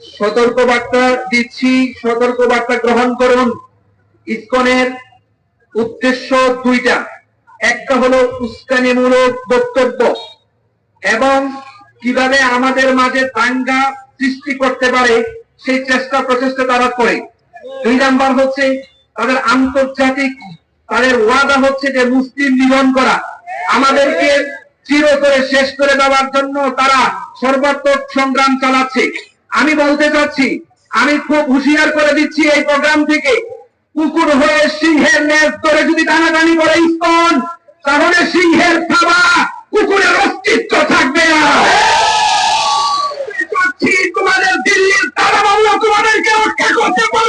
সতর্ক বার্তা দিচ্ছি সতর্ক বার্তা গ্রহণ করুন। ইসকনের উদ্দেশ্য দুইটা। একটা হলো উস্কানিমূলক বক্তব্য এবং কীভাবে আমাদের মাঝে দাঙ্গা সৃষ্টি করতে পারে, সেই চেষ্টা প্রচেষ্টা তারা করে। দুই নাম্বার হচ্ছে তাদের আন্তর্জাতিক, তাদের ওয়াদা হচ্ছে যে মুসলিম নিধন করা। আমাদেরকে চির করে শেষ করে দেওয়ার জন্য তারা সর্বাত্মক সংগ্রাম চালাচ্ছে। আমি বলতে চাচ্ছি, আমি খুব হুঁশিয়ার করে দিচ্ছি এই প্রোগ্রাম থেকে। কুকুর হয়ে সিংহের নেজ ধরে যদি টানাটানি করে ইস্কন, তাহলে সিংহের খাওয়া কুকুরের অস্তিত্ব থাকবে না। তোমাদের দিল্লির তারা বাংলা তোমাদেরকে রক্ষা করতে পারবে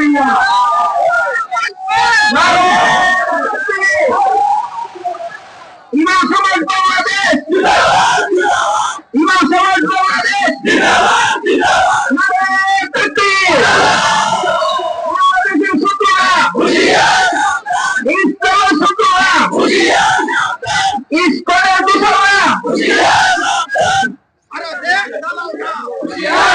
Aleluia! Não sou mais Bangladesh! Não sou mais Bangladesh! Então Escolha do Jornal! Para dentro da Laura!